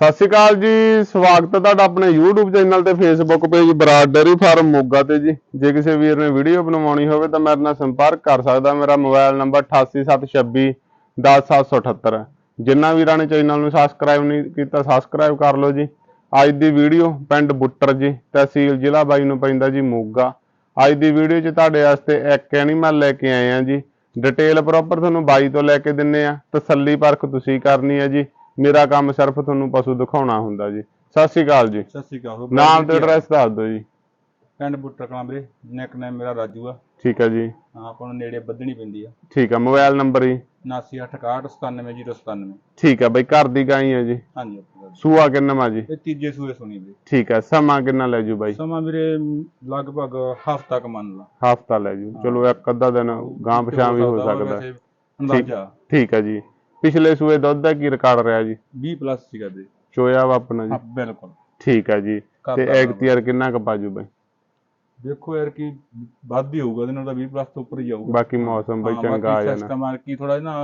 ਸਤਿ ਸ਼੍ਰੀ ਅਕਾਲ ਜੀ, ਸਵਾਗਤ ਹੈ ਤੁਹਾਡਾ ਆਪਣੇ YouTube ਚੈਨਲ ਤੇ Facebook page Brar dairy farm Moga ਤੇ ਜੀ। ਜੇ ਕਿਸੇ ਵੀਰ ਨੇ ਵੀਡੀਓ ਬਣਵਾਉਣੀ ਹੋਵੇ ਤਾਂ ਮੇਰੇ ਨਾਲ ਸੰਪਰਕ ਕਰ ਸਕਦਾ, ਮੇਰਾ ਮੋਬਾਈਲ ਨੰਬਰ 8876 10778 ਹੈ। ਜਿਨ੍ਹਾਂ ਵੀਰਾਂ ਨੇ ਚੈਨਲ ਨੂੰ ਸਬਸਕ੍ਰਾਈਬ ਨਹੀਂ ਕੀਤਾ ਸਬਸਕ੍ਰਾਈਬ ਕਰ ਲਓ ਜੀ। ਅੱਜ ਦੀ ਵੀਡੀਓ ਪਿੰਡ ਬੁੱਟਰ ਜੀ, ਤਹਿਸੀਲ ਜ਼ਿਲ੍ਹਾ ਬਾਈ ਨੂੰ ਪੈਂਦਾ ਜੀ ਮੋਗਾ। ਅੱਜ ਦੀ ਵੀਡੀਓ 'ਚ ਤੁਹਾਡੇ ਵਾਸਤੇ ਇੱਕ ਐਨੀਮਲ ਲੈ ਕੇ ਆਏ ਆ ਜੀ। ਡਿਟੇਲ ਪ੍ਰੋਪਰ ਤੁਹਾਨੂੰ ਬਾਈ ਤੋਂ ਲੈ ਕੇ ਦਿੰਨੇ ਆ ਤਸੱਲੀ ਪਰਖ ਤੁਸੀਂ ਕਰਨੀ ਹੈ ਜੀ। ਮੇਰਾ ਕੰਮ ਸਿਰਫ ਤੁਹਾਨੂੰ ਪਸ਼ੂ ਦਿਖਾਉਣਾ ਹੁੰਦਾ ਜੀ। ਸਤਿ ਸ਼੍ਰੀ ਅਕਾਲ ਜੀ। ਸਤਿ ਸ਼੍ਰੀ ਅਕਾਲ। ਨਾਮ ਤੇ ਐਡਰੈਸ ਦੱਸ ਦਿਓ ਜੀ। ਪਿੰਡ ਬੁੱਟਰ ਕਲਾਂ ਵੀਰੇ ਨਿਕਨੇਮ ਮੇਰਾ ਰਾਜੂ ਆ। ਠੀਕ ਹੈ ਜੀ। ਹਾਂ, ਆਪਾਂ ਨੂੰ ਨੇੜੇ ਬੱਧਣੀ ਪੈਂਦੀ ਆ। ਠੀਕ ਹੈ ਮੋਬਾਈਲ ਨੰਬਰ ਜੀ। 7968697097 ਠੀਕ ਹੈ ਬਈ ਘਰ ਦੀ ਗਾਈ ਹੈ ਜੀ। ਹਾਂਜੀ। ਸੂਆ ਕਿੰਨਾ ਜੀ? ਇਹ ਤੀਜੇ ਸੂਏ ਸੁਣੀ ਵੀਰੇ। ਠੀਕ ਹੈ ਸਮਾਂ ਕਿੰਨਾ ਲੈ ਜੂ ਬਾਈ? ਸਮਾਂ ਵੀਰੇ ਮ, ਲਗਭਗ ਹਫ਼ਤਾ ਕ ਮੰਨ ਲਾ। ਹਫਤਾ ਲੈ ਜੂ। ਚਲੋ ਇੱਕ ਅੱਧਾ ਦਿਨ ਗਾਂ ਪਛਾਂ ਵੀ ਹੋ ਸਕਦਾ ਵੈਸੇ ਅੰਦਾਜ਼ਾ। ਠੀਕ ਹੈ ਜੀ। ਪਿਛਲੇ ਸੂਏ ਦੁੱਧ ਦਾ ਕੀ ਰਿਕਾਰਡ ਰਿਹਾ ਜੀ? 20 ਪਲੱਸ ਸੀਗਾ ਵੀਰੇ ਚੋਇਆ ਵਾ ਆਪਣਾ ਜੀ? ਹਾਂ ਬਿਲਕੁਲ। ਠੀਕ ਹੈ ਜੀ। ਘਰ ਤੇ ਦਾ ਐਗਤੀਆਰ ਕਿੰਨਾ ਕੁ ਪਾਜੂ ਬਾਈ? ਦੇਖੋ ਯਾਰ ਕੀ ਵੱਧ ਹੀ ਹੋਊਗਾ ਇਹਦੇ ਨਾਲ ਤਾਂ 20 ਪਲੱਸ ਤੋਂ ਉੱਪਰ ਹੀ ਜਾਊਗਾ। ਬਾਕੀ ਮੌਸਮ ਬਈ ਚੰਗਾ ਆ ਜਾਣਾ। ਸਿਸਟਮ ਆ ਕੀ ਥੋੜਾ ਨਾ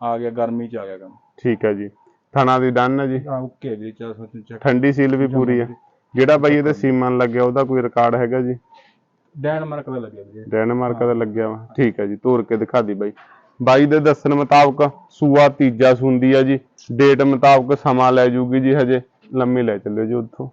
ਆ ਗਿਆ ਗਰਮੀ ਚ ਆ ਗਿਆ ਕੰਮ। ਠੀਕ ਹੈ ਜੀ। ਥਣਾ ਦੀ ਡਨ ਹੈ ਜੀ ਆ ਓਕੇ ਵੀਰੇ ਚਾ ਸੋਚ ਚੈੱਕ ਠੰਡੀ ਸੀਲ ਵੀ ਪੂਰੀ ਹੈ ਜਿਹੜਾ ਬਾਈ ਇਹਦੇ ਸੀਮਨ ਲੱਗਿਆ ਉਹਦਾ ਕੋਈ ਰਿਕਾਰਡ ਹੈਗਾ ਜੀ? ਡੈਨਮਾਰਕ ਦਾ ਲੱਗਿਆ ਵੀਰੇ ਡੈਨਮਾਰਕ ਦਾ ਲੱਗਿਆ ਵਾ। ਠੀਕ ਹੈ ਜੀ ਤੋਰ ਕੇ ਦਿਖਾ ਦੀ ਬਾਈ। ਬਾਈ ਦੇ ਦੱਸਣ ਮੁਤਾਬਕ ਸੂਆ ਤੀਜਾ ਸੁੰਦੀ ਆ ਜੀ। ਡੇਟ ਮੁਤਾਬਕ ਸਮਾਂ ਲੈ ਜੂਗੀ ਜੀ ਹਜੇ, ਲੰਮੀ ਲੈ ਚੱਲਿਓ ਜੀ ਉੱਥੋਂ।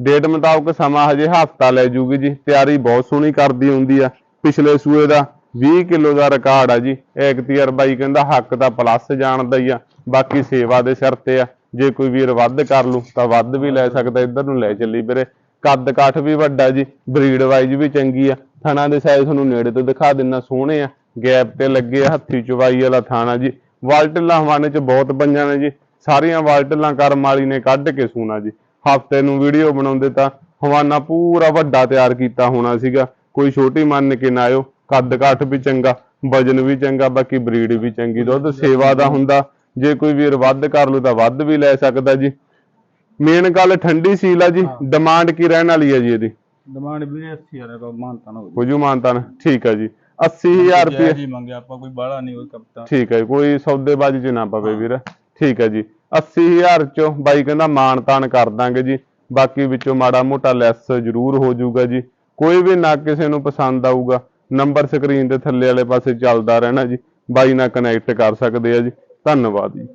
ਡੇਟ ਮੁਤਾਬਕ ਸਮਾਂ ਹਜੇ ਹਫਤਾ ਲੈ ਜੂਗੀ ਜੀ। ਤਿਆਰੀ ਬਹੁਤ ਸੋਹਣੀ ਕਰਦੀ ਹੁੰਦੀ ਆ। ਪਿਛਲੇ ਸੂਏ ਦਾ 20 ਕਿਲੋ ਦਾ ਰਿਕਾਰਡ ਆ ਜੀ। ਐਕਤੀਆਰ ਬਾਈ ਕਹਿੰਦਾ ਹੱਕ ਤਾਂ ਪਲੱਸ ਜਾਣਦਾ ਹੀ ਆ। ਬਾਕੀ ਸੇਵਾ ਦੇ ਸਿਰ ਤੇ ਆ। ਜੇ ਕੋਈ ਵੀਰ ਵੱਧ ਕਰ ਲੂ ਤਾਂ ਵੱਧ ਵੀ ਲੈ ਸਕਦਾ, ਇੱਧਰ ਨੂੰ ਲੈ ਚੱਲੀ ਵੀਰੇ। ਕੱਦ ਕਾਠ ਵੀ ਵੱਡਾ ਜੀ। ਬਰੀਡ ਵਾਈਜ਼ ਵੀ ਚੰਗੀ ਆ। ਥਣਾ ਦੇ ਸਾਈਜ਼ ਤੁਹਾਨੂੰ ਨੇੜੇ ਤੋਂ ਦਿਖਾ ਦਿੰਨਾ, ਸੋਹਣੇ ਆ। ਗੈਪ ਤੇ ਲੱਗੇ ਆ ਹੱਥੀ ਚਵਾਈ ਵਾਲਾ ਥਾਣਾ ਜੀ। ਵਾਲਟਲਾਂ ਹਵਾਨੇ ਚ ਬਹੁਤ ਪੰਜਾਂ ਨੇ ਜੀ। ਸਾਰੀਆਂ ਵਾਲਟਲਾਂ ਕਰਮ ਵਾਲੀ ਨੇ ਕੱਢ ਕੇ ਸੂਣਾ ਜੀ। ਹਫ਼ਤੇ ਨੂੰ ਵੀਡੀਓ ਬਣਾਉਂਦੇ ਤਾਂ ਹਵਾਨਾ ਪੂਰਾ ਵੱਡਾ ਤਿਆਰ ਕੀਤਾ ਹੋਣਾ ਸੀਗਾ। ਕੋਈ ਛੋਟੀ ਮੰਨ ਕੇ ਨਾ ਆਇਓ। ਕੱਦ ਕਾਠ ਵੀ ਚੰਗਾ ਵਜਨ ਵੀ ਚੰਗਾ ਬਾਕੀ ਬਰੀਡ ਵੀ ਚੰਗੀ। ਦੁੱਧ ਸੇਵਾ ਦਾ ਹੁੰਦਾ। ਜੇ ਕੋਈ ਵੀਰ ਵੱਧ ਕਰ ਲੂ ਤਾਂ ਵੱਧ ਵੀ ਲੈ ਸਕਦਾ ਜੀ। ਮੇਨ ਗੱਲ ਠੰਡੀ ਸੀਲ ਆ ਜੀ। ਡਿਮਾਂਡ ਕੀ ਰਹਿਣ ਵਾਲੀ ਹੈ ਜੀ ਇਹਦੀ? ਡਿਮਾਂਡ ਵੀਰੇ 80000 ਦਾ ਮਾਨਤਾ ਨਾ ਹੋ ਜੂ ਮਾਨਤਾਨ। ਠੀਕ ਹੈ ਜੀ। 80000 ਰੁਪਏ। ਜੀ ਮੰਗਿਆ ਆਪਾਂ ਕੋਈ ਬਾਹਲਾ ਨਹੀਂ ਕੋਈ ਕਪਤਾ ਠੀਕ ਹੈ ਕੋਈ ਸੌਦੇਬਾਜ਼ੀ ਚ ਨਾ ਪਵੇ ਵੀਰ। ਠੀਕ ਹੈ ਜੀ 80000 ਚੋਂ ਬਾਈ ਕਹਿੰਦਾ ਮਾਨ ਤਾਨ ਕਰ ਦਾਂਗੇ ਜੀ। ਬਾਕੀ ਵਿੱਚੋਂ ਮਾੜਾ ਮੋਟਾ ਲੈਸ ਜ਼ਰੂਰ ਹੋ ਜਾਊਗਾ ਜੀ। ਕੋਈ ਵੀ ਨਾ ਕਿਸੇ ਨੂੰ ਪਸੰਦ ਆਊਗਾ। ਨੰਬਰ ਸਕਰੀਨ ਦੇ ਥੱਲੇ ਵਾਲੇ ਪਾਸੇ ਚੱਲਦਾ ਰਹਿਣਾ ਜੀ। ਬਾਈ ਨਾਲ ਕਨੈਕਟ ਕਰ ਸਕਦੇ ਆ ਜੀ। ਧੰਨਵਾਦ ਜੀ।